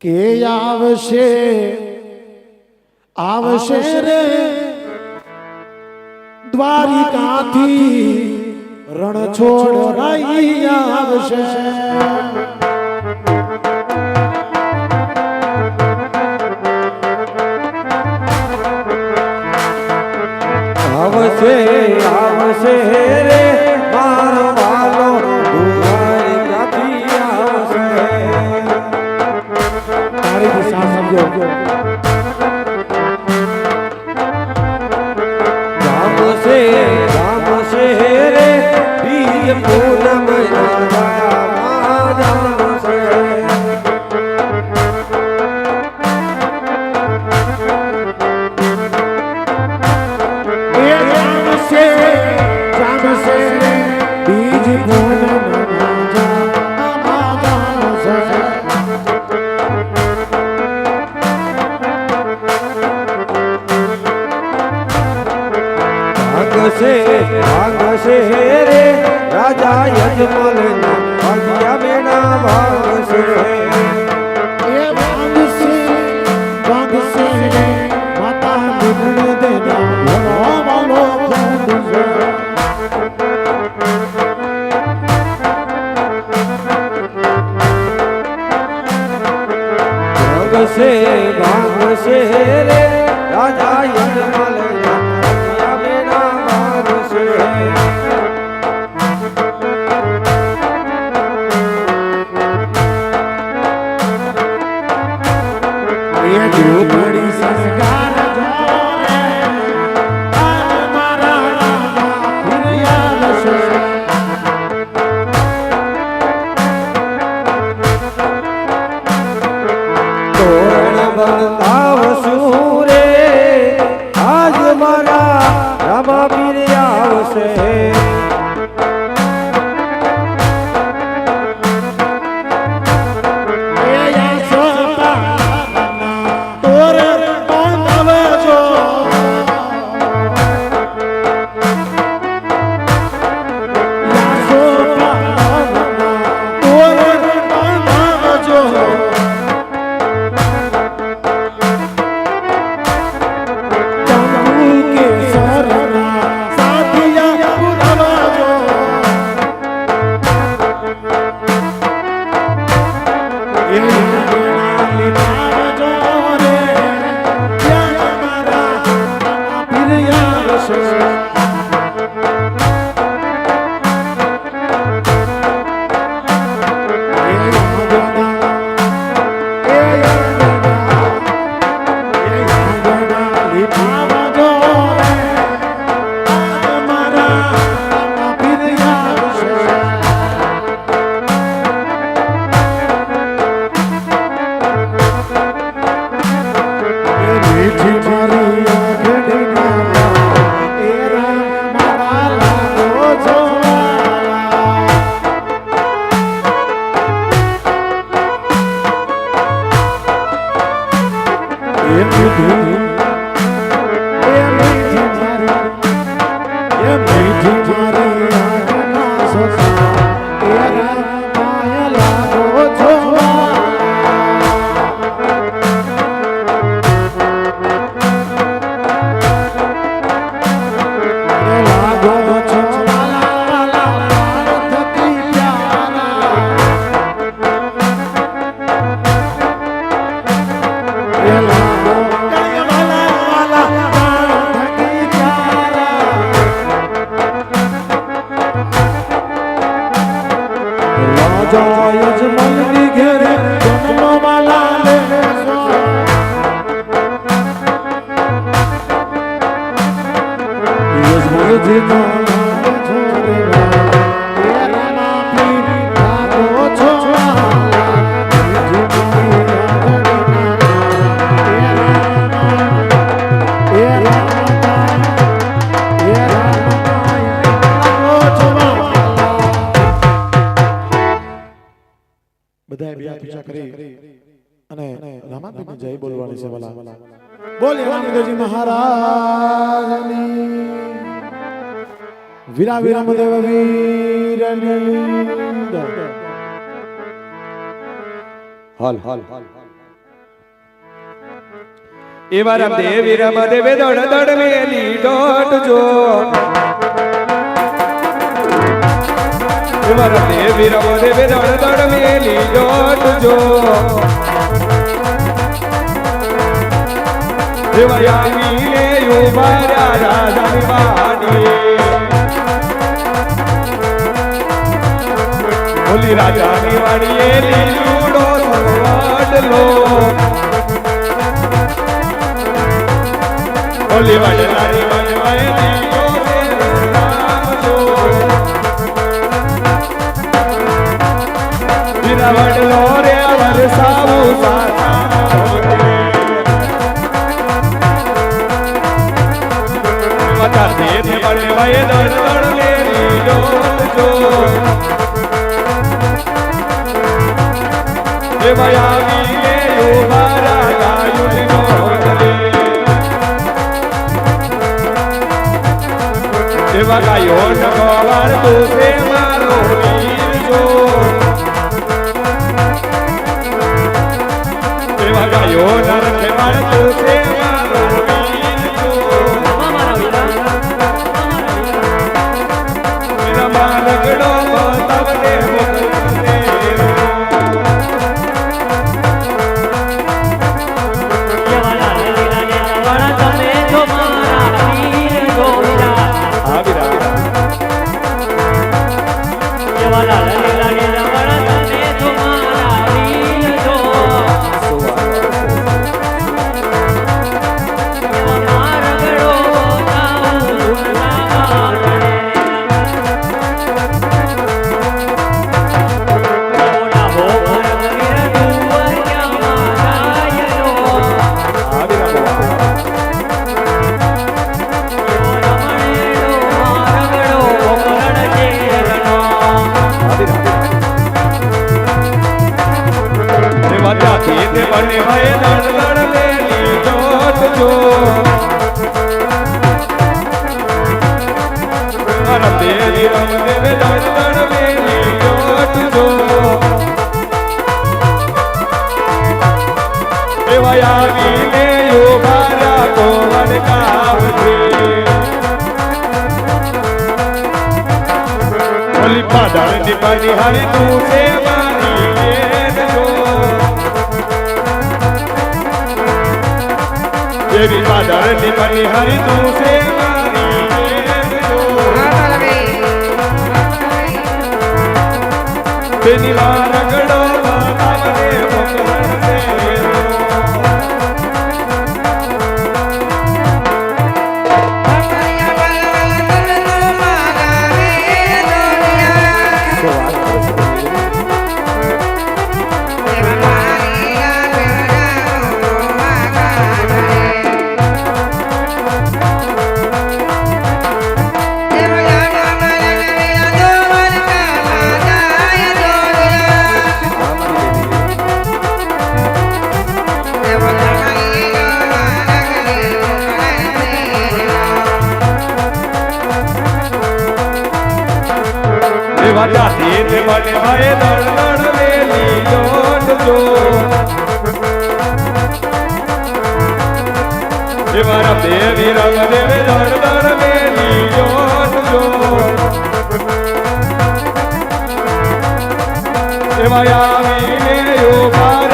કે આવશે? આવશે રે? દ્વારિકાથી રણ છોડ રાઈ આવશે. આવશે આવશે છે ભાંગશે રે. ભણતા વિરમદેવ વીર હાલ હાલ હાલ એવા રામદેવ રામદેવ દોડ દોડ મેલી દોટ જો. એવા રામદેવ રામદેવ દોડ દોડ મેલી દોટ જો. એવા યામી લે યુ મારા રાજા ઓલી રાજાની વાડીએ લીલુડો સવાડલો ઓલી વડલાની વડવાએ લીલો છે રામલો વીરા રે વરસાવું સારા વતા તે વડવાએ દડ દડ લે લીલો દેવા ગાયો નગવાર તુસે મારો વીર જો દેવા ગાયો નરખે માર તુસે મારો હારી તું છે બેન જો. દેવી પાદળની પાણી હારી તું છે બેન તેની વાર મારા દેવી રંગ દેવે દડ દડ વેલી જોત જો. એવા આવીને યોગારા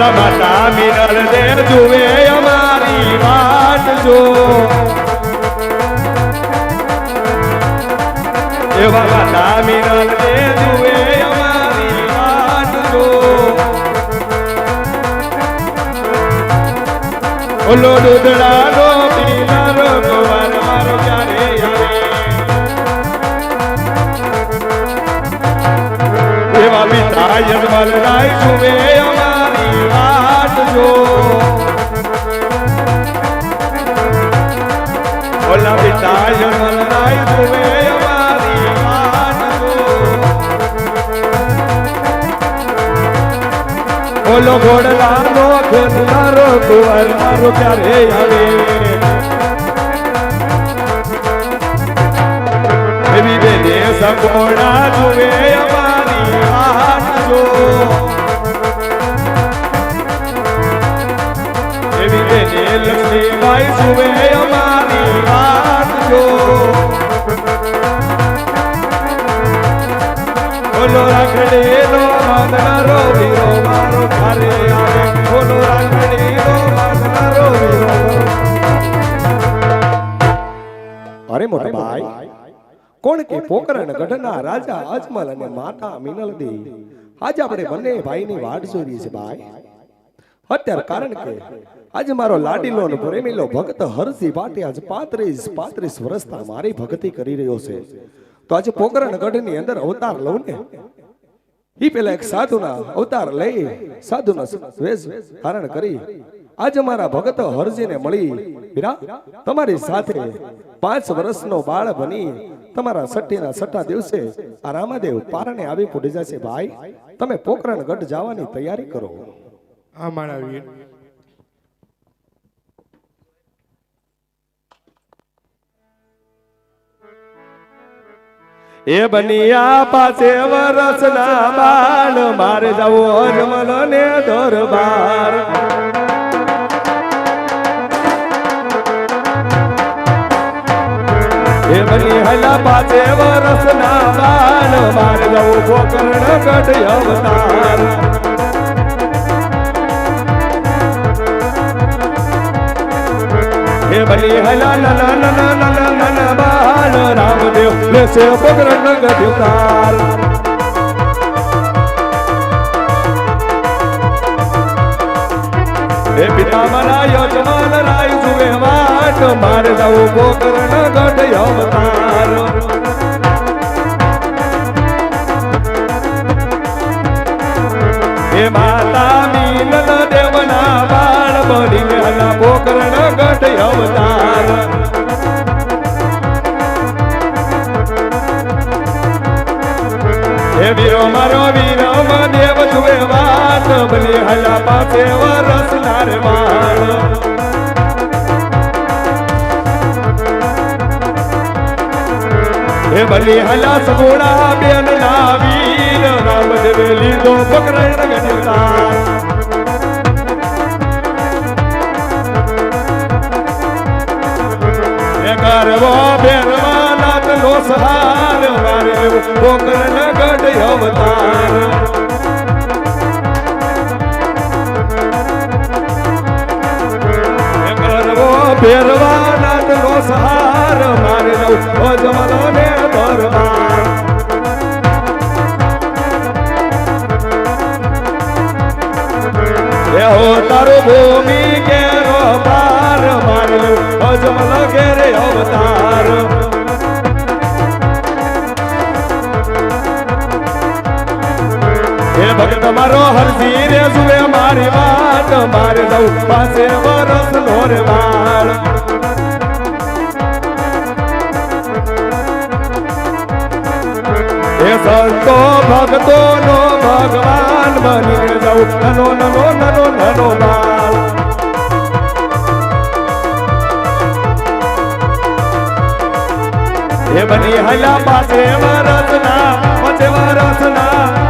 ઓલા માતા મિનલ દે જુએ અમારી વાત જો. એવા માતા મિનલ દે જુએ અમારી વાત જો. ઓલો આવે એવા પિતા યજમાન રાય જુએ ઓલો ઘોડલાનો ઘોડલારો કુંવર, મારો ક્યારે આવે? એવી બેને સગોણા જુએ, અમારી વાટ જો એવી બેને લક્ષ્મીબાઈ જુએ, અમારી વાટ જો બોલો રાખડેલો અરે મોટા ભાઈ, કોણ કે પોકરણ ગઢના રાજા અજમલ અને માતા મિનલ આજે આપણે બંને ભાઈની વાટ જોઈએ છે ભાઈ. અત્યારે કારણ કે આજે મારો લાડીલો પ્રેમીલો ભક્ત હરસી પાટી આજે પાંત્રીસ પાંત્રીસ વર્ષના મારી ભક્તિ કરી રહ્યો છે. તો આજે પોકરણ ગઢની અંદર અવતાર લઉં ને. ઈ પેલા એક સાધુના અવતાર લઈ સાધુના વેશ ધારણ કરી. આજે મારા ભગત હરજીને મળી વીરા તમારી સાથે પાંચ વર્ષનો બાળ બની. તમારા સઠ્ઠીના સઠ્ઠા દિવસે આ રામાદેવ પારણે આવી પૂડી જશે, ભાઈ. તમે પોકરણ ગઢ જવાની તૈયારી કરો. આ મારા એ બનિયા પાસે વરસના બાળ મારે જવો અજમલ ને દરબાર એ બની હલા પાસે વરસના બાળ મારે જવું ગોકર્ણ ગઢ અવતાર હે બલી હલા નન નન નન નન બાલ રામદેવ લેસે પગરણ ગદ્યતાર હે પિતા મારા યજમાન રાય જુએ વાટ, મારે જવું ગોકર્ણ ગઢ અવતાર. હે માતા મીનલ દેવના બાળ બની હલા પોકરણ ગઢ અવતાર. હે વીરો મારો વીરો દેવ જુએ વાત બની હલા પાસે વરસ નાર માળ હે બલી હલા સગુણા બેન ના વીર રામદેવ લીધો ગઢતાર હે કરવો બેરવા નો સહાર મારે પોકરણ ગઢ અવતાર. હે મારો હરસી રે સુવે મારી વાત, મારે દઉં પાસે વરસ નોર વાળ એ સંતો ભક્તો નો ભગવાન બની જવું નનો નનો નનો નનો બાળ. એ બની હલા પાસે વરસના પચે વરસના.